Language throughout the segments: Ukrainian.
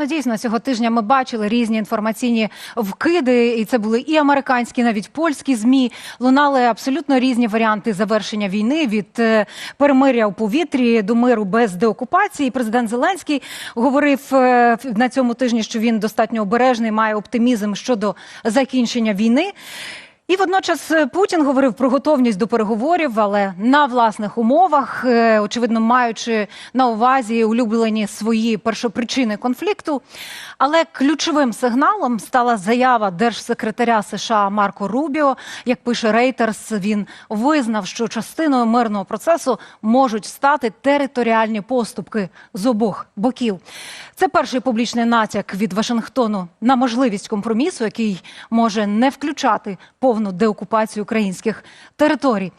Ну, дійсно, цього тижня ми бачили різні інформаційні вкиди, і це були і американські, навіть польські змі. Лунали абсолютно різні варіанти завершення війни від е, перемиря у повітрі до миру без деокупації. Президент Зеленський говорив е, на цьому тижні, що він достатньо обережний, має оптимізм щодо закінчення війни. І водночас е, Путін говорив про готовність до переговорів, але на власних умовах, е, очевидно, маючи на увазі улюблені свої першопричини конфлікту. Але ключовим сигналом стала заява держсекретаря США Марко Рубіо. Як пише Рейтерс, він визнав, що частиною мирного процесу можуть стати територіальні поступки з обох боків. Це перший публічний натяк від Вашингтону на можливість компромісу, який може не включати повну деокупацію українських територій.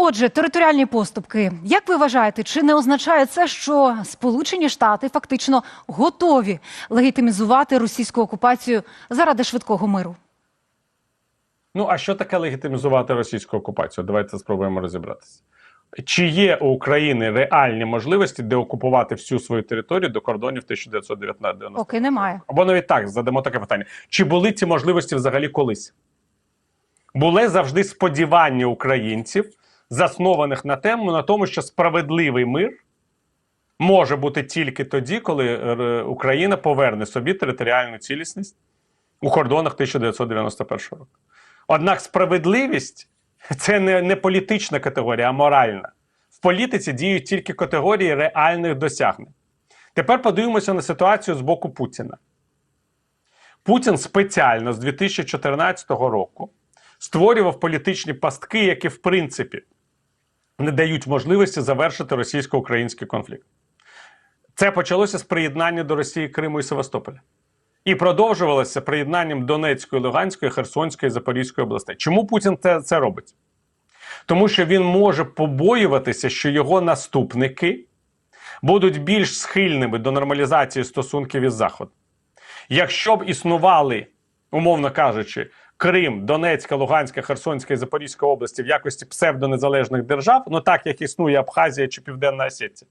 Отже, територіальні поступки. Як ви вважаєте, чи не означає це, що Сполучені Штати фактично готові легітимізувати російську окупацію заради швидкого миру? Ну а що таке легітимізувати російську окупацію? Давайте спробуємо розібратися. Чи є у України реальні можливості деокупувати всю свою територію до кордонів 1990 Поки немає. Або навіть так задамо таке питання: чи були ці можливості взагалі колись? Були завжди сподівання українців, заснованих на тему на тому, що справедливий мир може бути тільки тоді, коли е, Україна поверне собі територіальну цілісність у кордонах 1991 року. Однак справедливість це не, не політична категорія, а моральна. В політиці діють тільки категорії реальних досягнень. Тепер подивимося на ситуацію з боку Путіна. Путін спеціально з 2014 року створював політичні пастки, які, в принципі, не дають можливості завершити російсько-український конфлікт. Це почалося з приєднання до Росії Криму і Севастополя. І продовжувалося приєднанням Донецької, Луганської, Херсонської, Запорізької областей. Чому Путін це, це робить? Тому що він може побоюватися, що його наступники будуть більш схильними до нормалізації стосунків із Заходом. Якщо б існували, умовно кажучи, Крим, Донецька, Луганська, Херсонська і Запорізька області в якості псевдонезалежних держав, ну так як існує Абхазія чи Південна Осетія,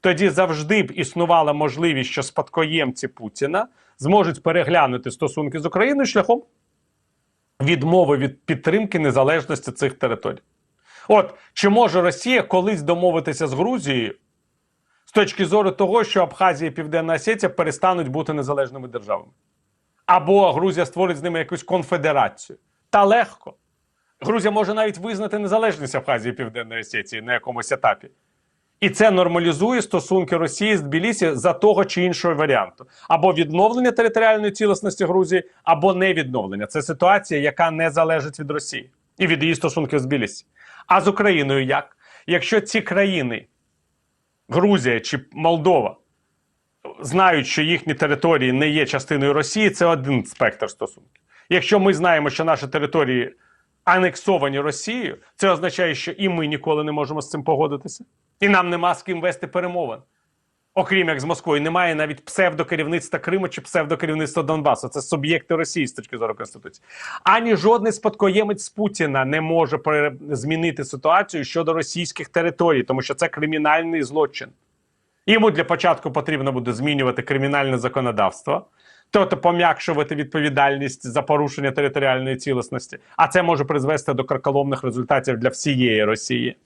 тоді завжди б існувала можливість, що спадкоємці Путіна зможуть переглянути стосунки з Україною шляхом відмови від підтримки незалежності цих територій. От чи може Росія колись домовитися з Грузією з точки зору того, що Абхазія і Південна Осетія перестануть бути незалежними державами? Або Грузія створить з ними якусь конфедерацію? Та легко. Грузія може навіть визнати незалежність Абхазії Південної Осетії на якомусь етапі. І це нормалізує стосунки Росії з Тбілісі за того чи іншого варіанту: або відновлення територіальної цілісності Грузії, або не відновлення. Це ситуація, яка не залежить від Росії і від її стосунків з Тбілісі. А з Україною як? Якщо ці країни, Грузія чи Молдова, знають, що їхні території не є частиною Росії, це один спектр стосунків. Якщо ми знаємо, що наші території анексовані Росією, це означає, що і ми ніколи не можемо з цим погодитися, і нам нема з ким вести перемовин. Окрім як з Москвою, немає навіть псевдокерівництва Криму чи псевдокерівництва Донбасу. Це суб'єкти Росії з точки зору Конституції. Ані жодний спадкоємець Путіна не може змінити ситуацію щодо російських територій, тому що це кримінальний злочин. Йому для початку потрібно буде змінювати кримінальне законодавство, тобто пом'якшувати відповідальність за порушення територіальної цілісності. А це може призвести до карколомних результатів для всієї Росії.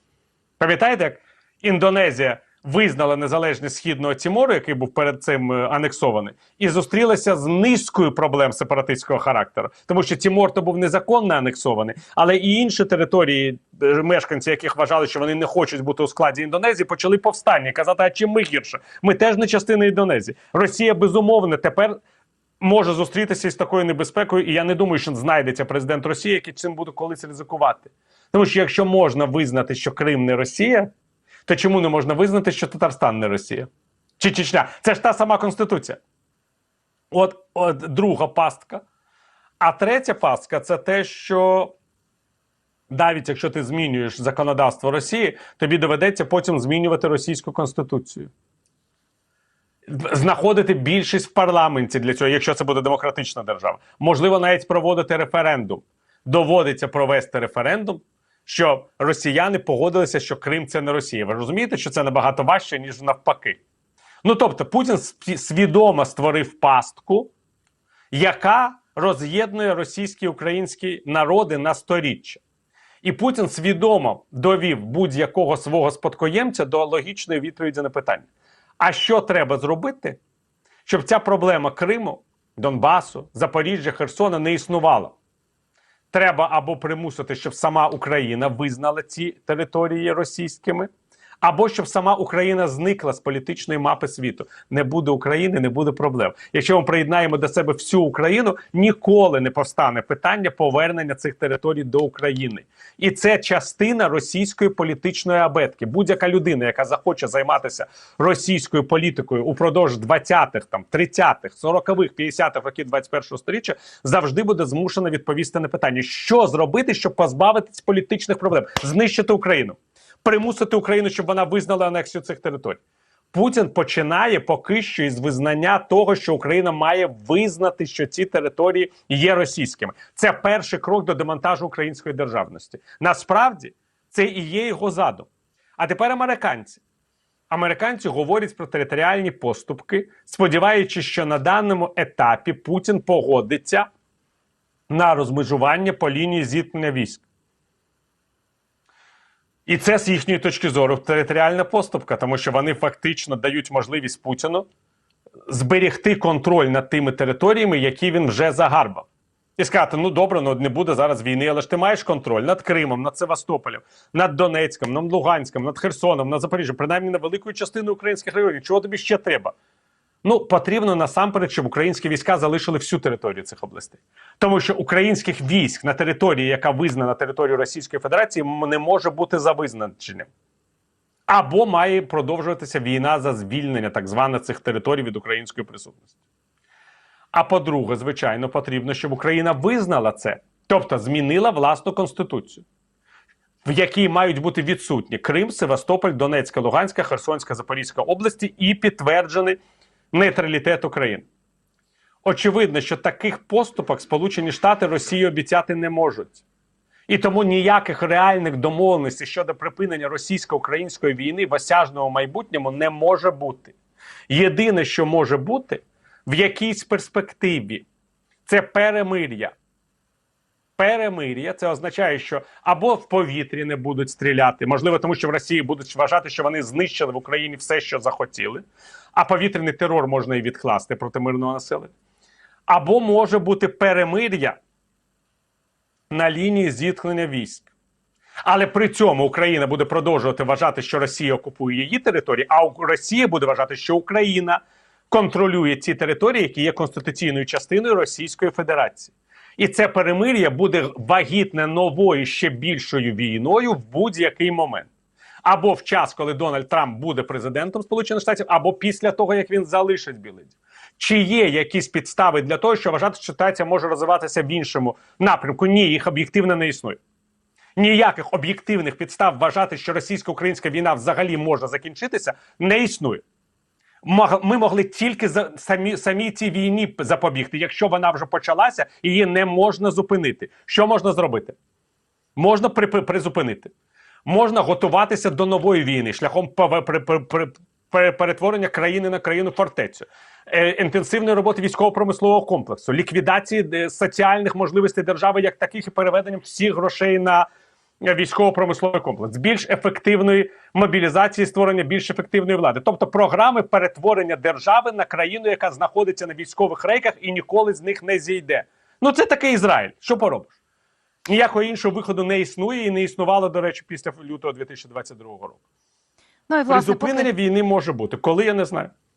Пам'ятаєте, як Індонезія визнала незалежність східного Тімору, який був перед цим е, анексований, і зустрілася з низкою проблем сепаратистського характеру, тому що Тімор то був незаконно анексований, але і інші території, е, мешканці яких вважали, що вони не хочуть бути у складі Індонезії, почали повстання казати, а чим ми гірше? Ми теж не частина Індонезії. Росія безумовно тепер. Може зустрітися із такою небезпекою, і я не думаю, що знайдеться президент Росії, який цим буде колись ризикувати. Тому що якщо можна визнати, що Крим не Росія, то чому не можна визнати, що Татарстан не Росія? Чи Чечня? Це ж та сама Конституція. От, от друга пастка. А третя пастка це те, що навіть якщо ти змінюєш законодавство Росії, тобі доведеться потім змінювати російську конституцію. Знаходити більшість в парламенті для цього, якщо це буде демократична держава. Можливо, навіть проводити референдум. Доводиться провести референдум, що росіяни погодилися, що Крим це не Росія. Ви розумієте, що це набагато важче, ніж навпаки. Ну тобто, Путін свідомо створив пастку, яка роз'єднує російські і українські народи на сторіччя. І Путін свідомо довів будь-якого свого спадкоємця до логічної відповіді на питання: а що треба зробити, щоб ця проблема Криму, Донбасу, Запоріжжя, Херсона не існувала? Треба або примусити, щоб сама Україна визнала ці території російськими, або щоб сама Україна зникла з політичної мапи світу. Не буде України, не буде проблем. Якщо ми приєднаємо до себе всю Україну, ніколи не повстане питання повернення цих територій до України. І це частина російської політичної абетки. Будь-яка людина, яка захоче займатися російською політикою упродовж 20-х, там 30-х, 40-х, 50-х років 21-го століття, завжди буде змушена відповісти на питання, що зробити, щоб позбавитись політичних проблем, знищити Україну, примусити Україну, щоб вона визнала анексію цих територій. Путін починає поки що із визнання того, що Україна має визнати, що ці території є російськими. Це перший крок до демонтажу української державності. Насправді це і є його задум. А тепер американці. Американці говорять про територіальні поступки, сподіваючись, що на даному етапі Путін погодиться на розмежування по лінії зіткнення військ. І це з їхньої точки зору територіальна поступка, тому що вони фактично дають можливість Путіну зберегти контроль над тими територіями, які він вже загарбав. І сказати: ну добре, ну не буде зараз війни, але ж ти маєш контроль над Кримом, над Севастополем, над Донецьком, над Луганськом, над Херсоном, над Запоріжжям, принаймні на великою частиною українських районів. Чого тобі ще треба? Ну, потрібно насамперед, щоб українські війська залишили всю територію цих областей, тому що українських військ на території, яка визнана територією Російської Федерації, не може бути за визначенням. Або має продовжуватися війна за звільнення так званих цих територій від української присутності. А по-друге, звичайно, потрібно, щоб Україна визнала це, тобто змінила власну конституцію, в якій мають бути відсутні Крим, Севастополь, Донецька, Луганська, Херсонська, Запорізька області і підтверджений нейтралітет України. Очевидно, що таких поступок Сполучені Штати Росії обіцяти не можуть. І тому ніяких реальних домовленостей щодо припинення російсько-української війни в осяжному майбутньому не може бути. Єдине, що може бути в якійсь перспективі, це перемир'я. Перемир'я це означає, що або в повітрі не будуть стріляти, можливо, тому що в Росії будуть вважати, що вони знищили в Україні все, що захотіли, а повітряний терор можна і відкласти проти мирного населення. Або може бути перемир'я на лінії зіткнення військ. Але при цьому Україна буде продовжувати вважати, що Росія окупує її території, а Росія буде вважати, що Україна контролює ці території, які є конституційною частиною Російської Федерації. І це перемир'я буде вагітне новою ще більшою війною в будь-який момент. Або в час, коли Дональд Трамп буде президентом Сполучених Штатів, або після того, як він залишить Білий. Чи є якісь підстави для того, що вважати, що ситуація може розвиватися в іншому напрямку? Ні, їх об'єктивно не існує. Ніяких об'єктивних підстав вважати, що російсько-українська війна взагалі може закінчитися, не існує. Ми могли тільки за самі самі цій війні запобігти. Якщо вона вже почалася, її не можна зупинити. Що можна зробити? Можна припи- призупинити. Можна готуватися до нової війни шляхом при- при- при- перетворення країни на країну фортецю, е, інтенсивної роботи військово-промислового комплексу, ліквідації е, соціальних можливостей держави як таких і переведенням всіх грошей на військово-промисловий комплекс, більш ефективної мобілізації, створення більш ефективної влади, тобто програми перетворення держави на країну, яка знаходиться на військових рейках і ніколи з них не зійде. Ну це такий Ізраїль. Що поробиш? Ніякого іншого виходу не існує і не існувало, до речі, після лютого 2022 року. Ну і власне, Призупинення поки... війни може бути. Коли я не знаю.